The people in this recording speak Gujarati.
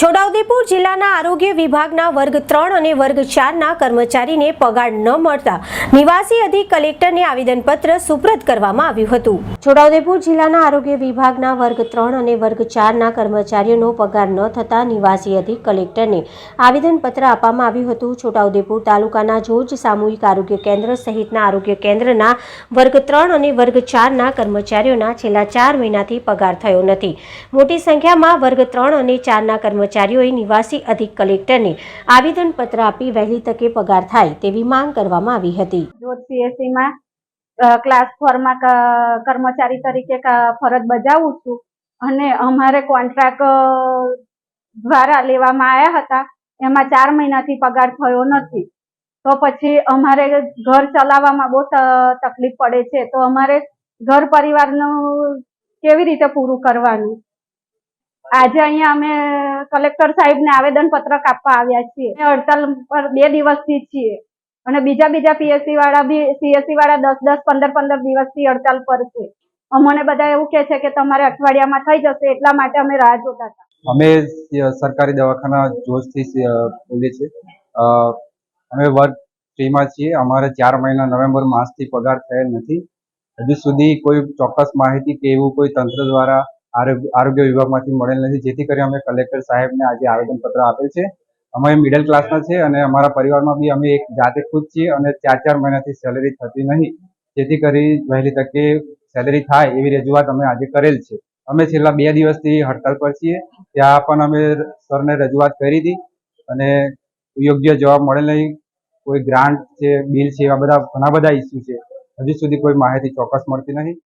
છોટાઉદેપુર જિલ્લાના આરોગ્ય વિભાગના વર્ગ ત્રણ અને વર્ગ ચારના કર્મચારીને પગાર ન મળતા નિવાસી અધિક કલેક્ટરને આવેદનપત્ર સુપ્રત કરવામાં આવ્યું હતું. છોટાઉદેપુર જિલ્લાના આરોગ્ય વિભાગના વર્ગ ત્રણ અને વર્ગ ચારના કર્મચારીઓનો પગાર ન થતા નિવાસી અધિક કલેક્ટરને આવેદનપત્ર આપવામાં આવ્યું હતું. છોટાઉદેપુર તાલુકાના જોજ સામૂહિક આરોગ્ય કેન્દ્ર સહિતના આરોગ્ય કેન્દ્રના વર્ગ ત્રણ અને વર્ગ ચારના કર્મચારીઓના છેલ્લા ચાર મહિનાથી પગાર થયો નથી. મોટી સંખ્યામાં વર્ગ ત્રણ અને ચારના કર્મચારીઓએ નિવાસી અધિક કલેક્ટરને આવેદનપત્ર આપી વહેલી તકે પગાર થાય તેવી માંગ કરવામાં આવી હતી. જોત સીએસસીમાં ક્લાસ ફોરમાં કર્મચારી તરીકે ફરજ બજાવું છું. અને અમારે કોન્ટ્રાક્ટ દ્વારા લેવામાં આવ્યા હતા. એમાં ચાર મહિનાથી પગાર થયો નથી. તો પછી અમારે ઘર ચલાવવામાં બહુ તકલીફ પડે છે. તો અમારે ઘર પરિવારનું કેવી રીતે પૂરું કરવાનું? આજે અહીંયા અમે કલેક્ટર સાહેબને આવેદન પત્રક આપવા આવ્યા છીએ. હડતાલ પર બે દિવસથી છીએ. અને બીજા બીજા પીએસસી વાળા બી સીએસસી વાળા દસ દસ, પંદર પંદર દિવસથી હડતાલ પર છે. અમને બધા એવું કે છે કે તમારે અઠવાડિયામાં થઈ જશે, એટલા માટે અમે રાહ જોતા હતા. અમે સરકારી દવાખાના જોશથી બોલીએ છીએ. અમે વર્ક ફ્રીમાં છીએ. અમારે ચાર મહિના નવેમ્બર માસથી પગાર થયેલ નથી. હજુ સુધી કોઈ ચોક્કસ માહિતી કે એવું કોઈ તંત્ર દ્વારા આરોગ્ય વિભાગમાંથી મળેલ નથી. જેથી કરી અમે કલેક્ટર સાહેબને આજે આવેદનપત્ર આપેલ છે. અમે મિડલ ક્લાસના છે અને અમારા પરિવારમાં બી અમે એક જાતે ખુદ છીએ અને ચાર ચાર મહિનાથી સેલેરી થતી નહીં. જેથી કરી વહેલી તકે સેલેરી થાય એવી રજૂઆત અમે આજે કરેલ છે. અમે છેલ્લા બે દિવસથી હડતાલ પર છીએ. ત્યાં પણ અમે સરને રજૂઆત કરી હતી અને યોગ્ય જવાબ મળેલ નહીં. કોઈ ગ્રાન્ટ છે બિલ છે, એવા બધા ઘણા બધા ઇસ્યુ છે. હજુ સુધી કોઈ માહિતી ચોક્કસ મળતી નહીં